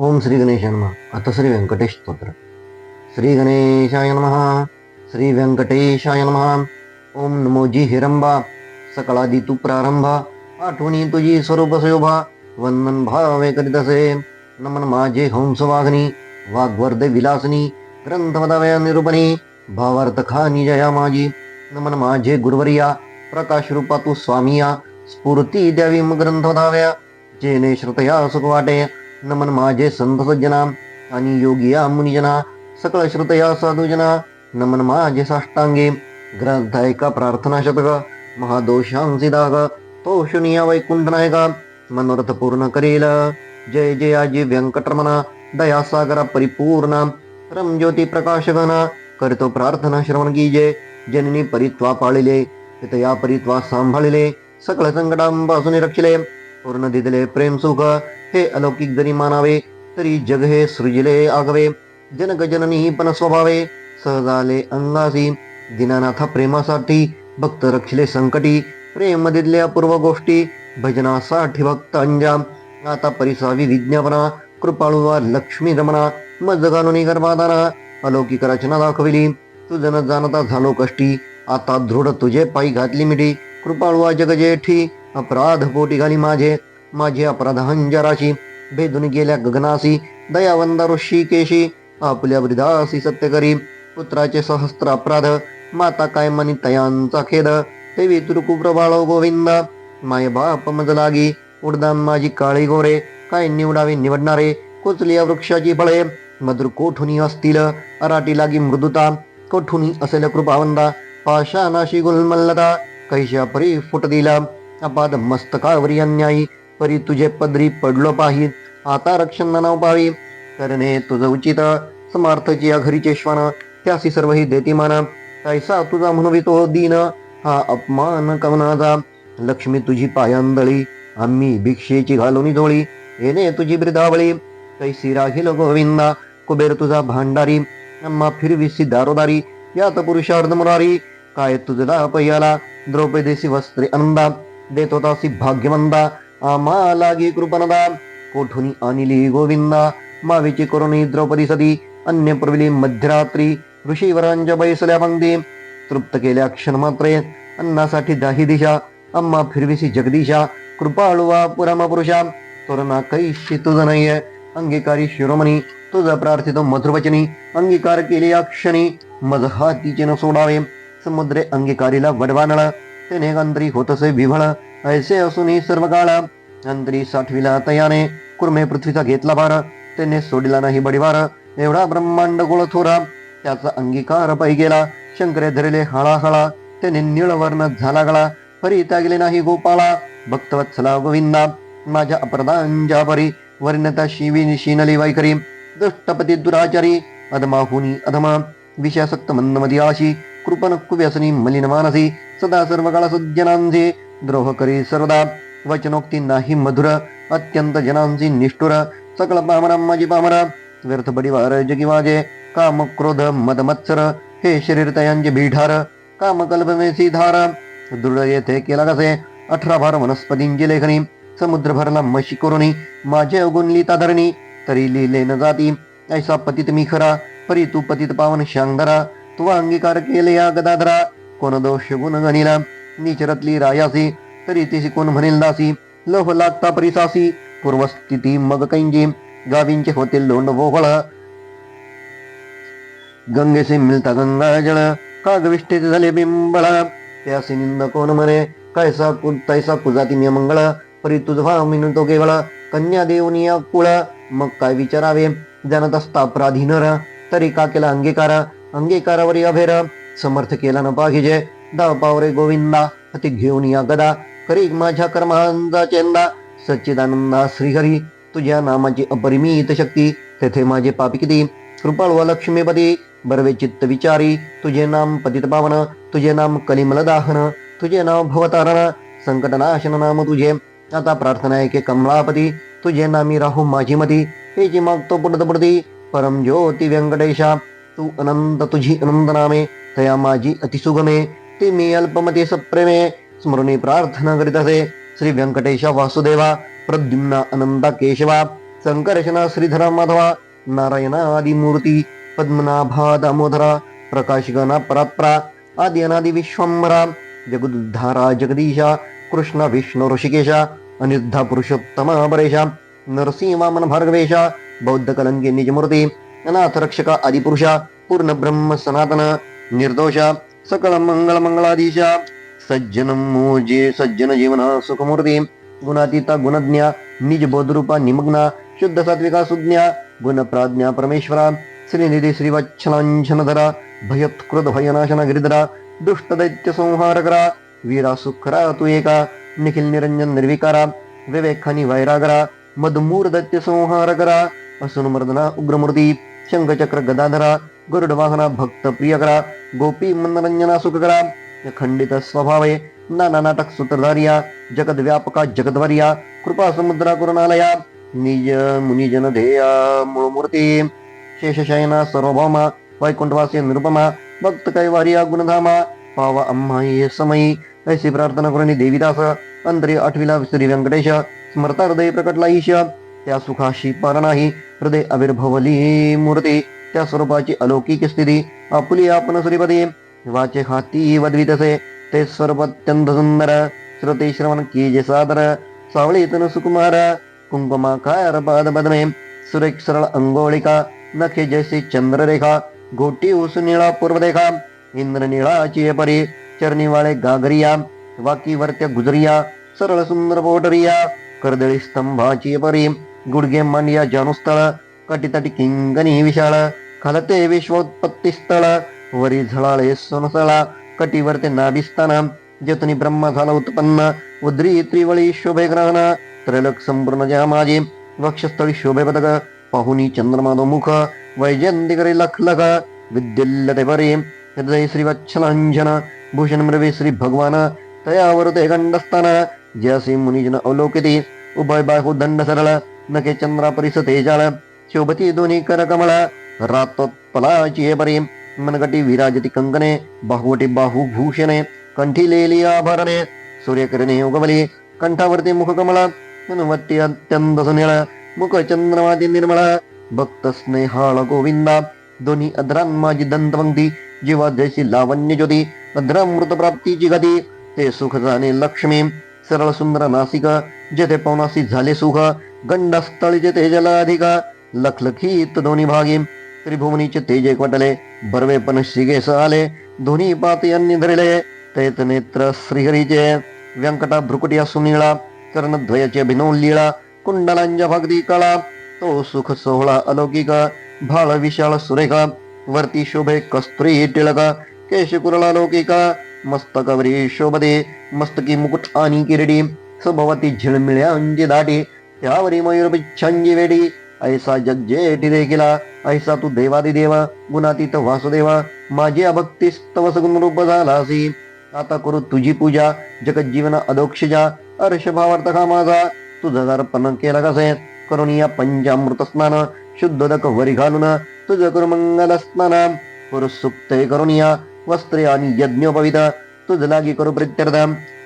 ओम श्री गणेशाय नमः। अथ श्री व्यंकटेश स्तोत्र श्री गणेशाय नमः। श्री व्यंकटेशाय नमः। ओम नमोजी हिरंबा सकळादी तू प्रारंभा आठवणी तुझी स्वरूप शोभा वंदन भावे करीतसे नमन माझे हंस वाघनी वाग्वर्धे विलासनी। ग्रंथवदवय निरूपणी। भावार्थ खानी जया माझी नमन माझे गुरुवर्या। प्रकाश रूपा तू स्वामिया। स्फूर्ती द्यावी मग ग्रंथवदाव्या जेने श्रुतया सुख नमन माझे संत सज्जना आणि योगिया मुनिजना सकळ श्रुतया साधुजना नमन माझे साष्टांगे ग्रंथायका प्रार्थना शतक महादोषांसी दाग तो शुनिया वैकुंठ नायका मनोरथ पूर्ण करेल. जय जय आजी व्यंकटरमणा दया सागरा परिपूर्ण रमज्योती प्रकाशगना करतो प्रार्थना श्रवण की जय. जननी परित्वा पाळिले या परित्वा सांभाळिले सकळ संकटांपासून रक्षिले पूर्ण दिदले प्रेम सुख हे अलौकिक जरी मानावे तरी जग हे सृजिले आगवे जनगजननी पण स्वभावे सहजाले अंगासी दिनानाथ प्रेमासाठी भक्त रक्षिले संकटी प्रेम दिदल्या पूर्व गोष्टी भजनासाठी भक्त अंजाम आता परिसावी विज्ञापना कृपाळुवा लक्ष्मी रमणा मज घालून गर्भादाना अलौकिक रचना दाखविली तुझन जाणता झालो कष्टी आता दृढ तुझे पायी घातली मिठी कृपाळुवा जग जेठी अपराध पोटी घाली माझे माझी अपराधांजराशी भेदून गेल्या गगनासी दयावंदा ऋषी केशी आपल्या वृद्धासी सत्य करी पुत्राचे सहस्त्र अपराध माता काय मनी तयांचा खेद देवी तुरकू प्रबाळ गोविंद माय बाप मज लागी उडदान माझी काळी गोरे काय निवडावे निवडणारे कोचलिया वृक्षाची फळे मधुर कोठुनी असतील अराटी लागी मृदुता कोठुनी असेल कृपावंदा पाशानाशी गुलमल्लता कैशा परी फुट दिला अपाद मस्तकावरी अन्यायी परी तुझे पदरी पडलो पाहित आता रक्षण नाव पावी. करणे तुझ उचित. समर्थची या घरीचे श्वान त्यासी सर्व ही देती माना कैसा तुझा म्हणवितो दीन. हा अपमान कवनाचा लक्ष्मी तुझी पायांदळी. आम्ही भिक्षेची घालून झोळी येणे तुझी ब्रिदावळी कैसी राहील गोविंदा. कुबेर तुझा भांडारी. अम्मा फिरविसी दारोदारी यात पुरुषार्ध मुरारी. काय तुझला पयाला द्रौपदीसी वस्त्रे अंदा देतो होतासी भाग्यवंदा. आम्हा लागी कृपनदा कोठुनी आणली गोविंदा मावेची करुणी द्रौपदी सदी अन्य प्रविली मध्यरात्री ऋषीवरांच्या बैसल्या पंक्ती. तृप्त केल्या क्षणमात्रे अन्नासाठी दाही दिशा अम्मा फिरविसी जगदीशा कृपाळुवा पुरामा तोरणा कैशी तुझ नाहीये अंगीकारी शिरोमणी तुझ प्रार्थितो मधुरवचनी अंगीकार केले अक्षणी क्षणी मज हातीचे न सोडावे समुद्रे अंगीकारीला वडवानळ तेने अंतरी होतसे विभळ ऐसे असूनही सर्व काळ अंतरी साठविला तयाने कुर्मे पृथ्वीचा घेतला भार त्याने सोडिला नाही बडीवार एवढा ब्रह्मांड गोळ थोरा त्याचा अंगीकार पायी गेला शंकरे धरले हळाहळा त्याने निळवर्ण झाला गळा परी त्यागले नाही गोपाळा भक्तवत्सला गोविंदा माझ्या अपरदांच्या परी वर्णता शिवी शिनली वैखरी दुष्टपती दुराचारी अधमाहुनी अधमा विषयासक्त मंदमदी आशी कृपन कुव्यसनी मलिन मानसी सदा सर्व काळ सज्जनांचे द्रोह करी सर्वदा वचनोक्ती नाही मधुर अत्यंत जनांची निष्ठुर सकळ पामरा माझी पामरा व्यर्थ परिवार जगी माझे काम क्रोध मद मत्सर हे शरीर तयांचे भीढार काम कल्पनेसी धार दृढ येथे केला कसे अठरा भार वनस्पतींची लेखनी समुद्र भरला मशी करुणी माझे अगुणली धरणी तरी लिहिले न जाती ऐसा पतित मी खरा परी तू पतित पावन शांगधरा तुवा अंगीकार केले या गदाधरा कोण दोष गुण गणिला निचरतली रायासी तरी तिसी कोण म्हणेल दासी लोभ लागता परिसासी पूर्वस्थिती मग कैंजी गावींचे होते लोंड वोहळ गंगेचे मिळता गंगा जळ कागविष्ठेचे झाले बिंबळ त्यासी निंद कोण म्हणे कैसा कु तैसा कुजाती मी मंगळ परी तुझ मिनतो केवळ कन्या देवनिया या कुळ मग काय विचारावे जाणत असता प्राधीनर तरी का केला अंगीकार अंगीकारावरी अभेर समर्थ केला न पाहिजे दाव पावरे गोविंदा अति घेऊन या गदा. करी माझ्या कर्मांचा चेंदा सच्चिदानंदा श्रीहरी तुझ्या नामाची अपरिमित शक्ती. तेथे माझे पापी किती? कृपाळ व लक्ष्मीपदी बरवे चित्त विचारी. तुझे नाम पतित पावन तुझे नाम कलिमल दाहन. तुझे नाव भवतारण संकटनाशन नाम तुझे. आता प्रार्थना आहे की कमलापती तुझे नामी राहू माझी मती. हे जी मागतो पुढत पुढती परम ज्योती व्यंकटेशा तू अनंत तुझी अनंत नामे तया माझी अतिसुगमे. ते मी अल्पमते सप्रेमे स्मरणे प्रार्थना करीत असे श्री व्यंकटेश वासुदेवा प्रद्युम्ना अनंता केशवा संकर्षणा श्रीधरा माधवा नारायणा आदी पद्मनाभा दामोदरा प्रकाशगणा परात्परा आदि अनादि विश्वंबरा जगदुद्धारा जगदीशा कृष्ण विष्णू ऋषिकेशा अनिरुद्धा पुरुषोत्तमा परेशा नरसिंह वामन भार्गवेशा बौद्ध कलंगी निजमूर्ती अनाथ रक्षका आदिपुरुषा पूर्ण ब्रह्म सनातन निर्दोषा सकळ मंगळ मंगळाधीशा सज्जन मोजे सज्जन जीवन सुखमूर्ती गुणातीता गुणज्ञा निज बोधरूपा निमग्ना शुद्ध सात्विका सुज्ञा गुण प्राज्ञा परमेश्वरा श्रीनिधी श्रीवच्छलांछनधरा भयत्कृत भयनाशन गिरिधरा दुष्ट दैत्य संहारकरा वीरा सुखरा तू एका निखिल निरंजन निर्विकारा विवेखानी वैरागरा मधुमूर दैत्य संहारकरा असून मर्दना उग्रमूर्ती शंखचक्र गदाधरा गरुड वाहना भक्त प्रियकरा गोपी मनोरंजना सुखकरा खंडित स्वभावे नाना नाटक सूत्रधारिया जगद व्यापका जगद्वर्या कृपा समुद्रा करुणालया निज मुनिजन ध्येया मूळमूर्ती शेषशयना सर्वभौमा वैकुंठवासी निरुपमा भक्त कैवार्या गुणधामा पावा अम्मा समयी ऐसी प्रार्थना करुणी देवीदास अंतरी आठवीला श्री व्यंकटेश स्मरता हृदय प्रकटला ईश त्या सुखाशी पार नाही हृदय आविर्भवली मूर्ती. त्या स्वरूपाची अलौकिक स्थिती आपुली आपण श्रीपदी वाचे हाती वदवितसे ते स्वरूप अत्यंत सुंदर. श्रोते श्रवण की जे सादर. सावळी सुकुमार. कुंकुमाकार पाद बदमे. सुरेख सरळ अंगोळिका. नखे जैसे चंद्ररेखा. गोटी उस निळा पूर्वदेखा इंद्र निळाची परी चरणी वाळे गागरिया वाकी वर्त्य गुजरिया. सरळ सुंदर पोटरिया. कर्दळी स्तंभाची परी गुडगे या जनुस्थळ कटीतटी किंगणी विशाळ खलते विश्वोत्पत्ती स्थळ वरी झळाळे सोनसळा कटीवरते नाभिस्थान जेतनी ब्रह्म झाला उत्पन्न उद्री त्रिवळी शोभे ग्रहण त्रैलक संपूर्ण ज्या माझे वक्षस्थळी शोभे पदक पाहुनी चंद्रमाधो मुख वैजयंतिकरी लख लख विद्युल्लते परे हृदय श्री वच्छलांजन भूषण मृवे श्री भगवान तयावर ते गंडस्थान ज्यासी मुनिजन अवलोकिती उभय बाहू दंड सरळ नके चंद्रा परिस तेजाळ शोभती दोन्ही कर कमळ रातोत्पलाची परी मनगटी विराजती कंकणे बाहुवटी बाहुभूषणे कंठी लेली आभरणे सूर्यकिरणे उगवली कंठावरती मुखकमळ हनुवती अत्यंत सुनिळ मुख चंद्रमाती निर्मळ भक्त स्नेहाळ गोविंदा दोन्ही अधरान माझी दंतपंक्ती जीवा जैसी लावण्य ज्योती अधरामृत प्राप्तीची गती ते सुख जाणे लक्ष्मी सरळ सुंदर नासिका जेथे पवनासी झाले सुख गंडस्थळीचे तेजला अधिका लखलखीत दोन्ही भागी. त्रिभुवनीचे तेज एकवटले बर्वे पण शिगेस आले दोन्ही पात यांनी धरले तेत नेत्र श्रीहरीचे व्यंकटा भ्रुकुटिया सुनीळा कर्णद्वयाचे भिनव लीळा कुंडलांच्या भगदी कळा तो सुख सोहळा अलौकिक भाळ विशाळ सुरेखा वरती शोभे कस्त्री टिळक केश कुरळा लौकिका मस्तकवरे शोभदे मस्तकी मुकुट आणि किरडी स्वभावती झिळमिळ्या अंजी दाटी त्यावरी मयूर वेडी. ऐसा जग जेठी देखिला ऐसा तू देवादी देवा गुणातीत वासुदेवा माझी अभक्ती स्तव सगुण रूप झालासी आता करू तुझी पूजा जगत जीवन अदोक्षजा अर्ष का माझा. तुझं अर्पण केला कसे? करून या पंचामृत स्नान शुद्ध दक वरी घालून तुझ करू मंगल स्नान. करू सुक्त करून या वस्त्रे आणि यज्ञोपविता तुझ लागी करू प्रित्यर्थ।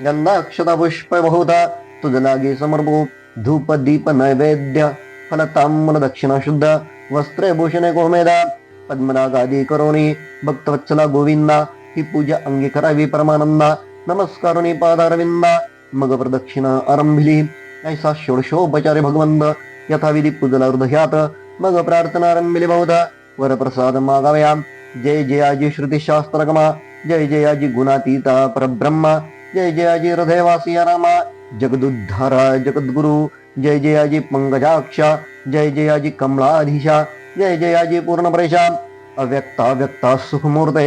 गंधाक्षता पुष्प बहुधा तुझ लागी समर्पू। धूप दीप नैवेद्य फल दक्षिणा शुद्ध वस्त्रे भूषणे कोमेदा पद्मनागादी करोनी भक्तवत्सला गोविंदा ही पूजा अंगी करावी परमानंदा नमस्कारोनी पादारविंदा मग प्रदक्षिणा आरंभिली ऐसा षोडशोपचारे भगवंत यथाविधी पूजला हृदयात मग प्रार्थना आरंभिली बहुधा। वरप्रसाद मागाव्या जय जयाजी श्रुतिशास्त्रगमा। जय जयाजी गुणातीता परब्रह्मा जय जयाजी हृदयवासी रामा जगदुद्धारा जगद्गुरु जय जयाजी पंकजाक्षा जय जयाजी कमलाधीशा जय जयाजी पूर्णप्रेशा अव्यक्ता व्यक्ता सुखमूर्ते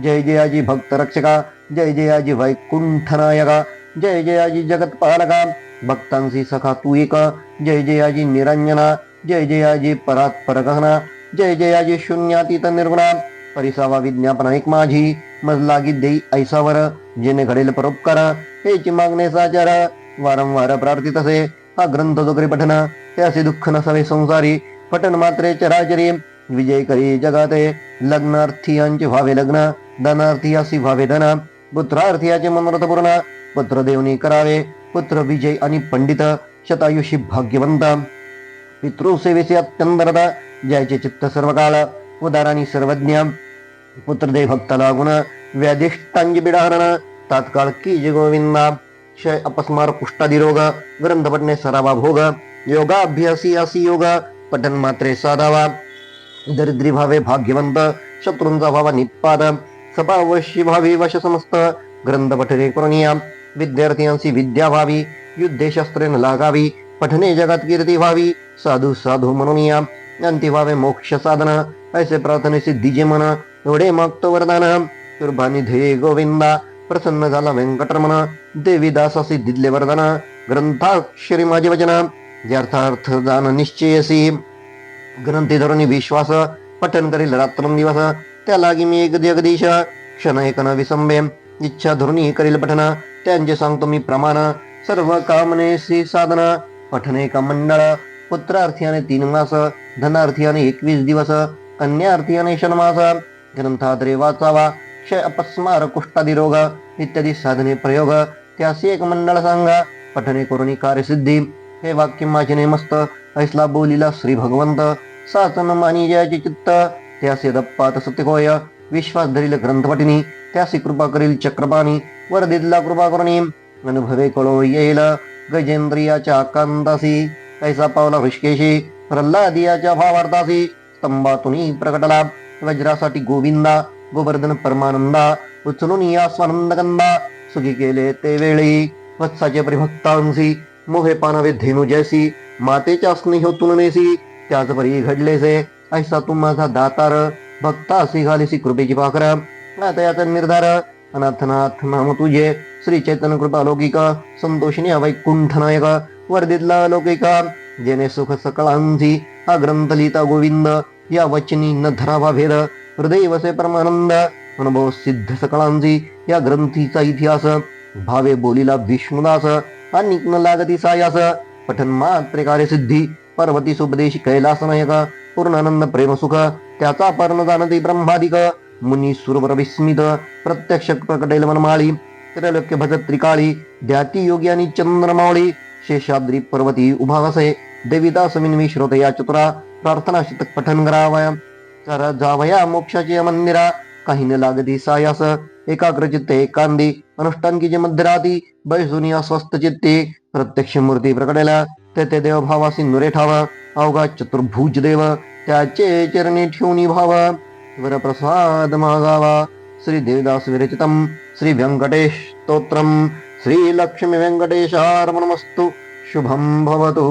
जय जयाजी भक्तरक्षका जय जयाजी वैकुंठनायका जय जयाजी जगतपालका भक्तांशी सखा तू एक जय जयाजी निरंजना जय जयाजी परात्परगहना जय जयाजी शून्यातीत निर्गुणा परिसावा विज्ञापन एक माझी मज लागी देई ऐसावर जेणे घडेल परोपकार हेची मागणे साचार वारंवार प्रार्थित असे हा ग्रंथ जोगरी पठन हे असे दुःख नसावे संसारी पठन मात्रे चराचरी विजय करी जगाते लग्नार्थियांचे व्हावे लग्न धनार्थी असी व्हावे धन पुत्रार्थीयाचे मनोरथ पूर्ण पुत्र देवनी करावे पुत्र विजय आणि पंडित शतायुषी भाग्यवंत। पितृसेवेचे अत्यंत रथ ज्याचे चित्त सर्व काळ उदारानी सर्वज्ञ। पुत्रदे भक्त लागुण व्याधिष्टांगी बिडाहरण तात्काळ की जे गोविंदा क्षय अपस्मार कुष्ठादी रोग ग्रंथ पटणे सरावा भोग, योगाभ्यासी असी योग, पठन मात्रे साधावा। दरिद्री भावे भाग्यवंत, शत्रूंचा भावा निपाद सभावशी भावी वश समस्त ग्रंथ पठने करुनिया। विद्यार्थ्यांची विद्या व्हावी युद्धे शस्त्रेन लागावी, पठने जगात कीर्ती व्हावी साधू साधू म्हणून या अंती व्हावे मोक्ष साधन, ऐसे प्रार्थने सिद्धीचे मन एवढे मागतो वरदान कुर्बानी ध्येय गोविंदा प्रसन्न झाला व्यंकटरमण देवीदास दासासी वरदान ग्रंथाक्षरी माझे वचन ज्यार्थार्थ दान निश्चयसी ग्रंथी धरुणी विश्वास पठन करील रात्रंदिवस त्या लागी मी एक जगदीश क्षण एक न विसंबे. इच्छा धोरणी करील पठन त्यांचे सांगतो मी प्रमाण. सर्व कामनेसी साधन पठने का मंडळ आणि तीन मास धनार्थी आणि एकवीस दिवस कन्यार्थीयाने षणमास. ग्रंथाद्रे वाचावा क्षय अपस्मार कुष्ठादिरोग इत्यादी साधने प्रयोग. त्यासी एक मंडळ सांगा पठने करुणी कार्यसिद्धी. हे वाक्य माझे मस्त ऐसला बोलिला श्री भगवंत. साचन मानी जयाचे चित्त त्यासे दप्पात सत्य विश्वास धरील ग्रंथपटिनी त्यासी कृपा करील चक्रपाणी. वर दिदला कृपा करुणी अनुभवे कळो येईल. गजेंद्रियाच्या कांतासी ऐसा पावला हृषकेशी प्रल्हादियाच्या भावार्थासी स्तंभातुनी प्रकटला. वज्रासाठी गोविंदा गोवर्धन परमानंदा उचलून या स्वानंदगंधा सुखी केले ते वेळी. वत्साचे परिभक्तांसी मोहे पानावे धेनु जैसी मातेच्या स्नेह तुलनेसी त्याच परी घडलेसे ऐसा तू माझा दातार भक्तासी घालीसी कृपेची पाखर आता याचा निर्धार अनाथनाथ नाम तुझे श्री चैतन्य कृपा लौकिक संतोषिनी वैकुंठ नायक वर्दितला लौकिक जेने सुख सकळांशी हा ग्रंथ लिहिता गोविंद या वचनी न धरावा भेद हृदय वसे परमानंद अनुभव सिद्ध सकळांची या ग्रंथीचा इतिहास भावे बोलीला विष्णुदास आणि न लागती सायास पठन मात्रे कार्यसिद्धी पार्वती सुपदेश कैलास नायक पूर्णानंद प्रेम सुख त्याचा पर्ण जाणती ब्रह्मादिक मुनी सुरवर विस्मित प्रत्यक्ष प्रकटेल मनमाळी त्रैलोक्य भजत त्रिकाळी ध्याती योगी आणि चंद्रमावळी शेषाद्री पर्वती उभावसे देविदास मिनवी श्रोतया चतुरा प्रार्थना शतक पठन करावया तर जावया मोक्षाची मंदिरा काही न लागती सायास एकाग्र चित्ते एकांदी अनुष्ठान की जे मध्यराती बैसुनी अस्वस्थ चित्ते प्रत्यक्ष मूर्ती प्रकटेला ते ते देव नुरेठाव नुरे ठावा अवघा चतुर्भुज देव त्याचे चरणी ठेवणी भाव वरप्रसाद मागावा श्री देवदास विरचितम श्री व्यंकटेश स्तोत्रम श्री लक्ष्मी व्यंकटेशार्पणमस्तु शुभम भवतु।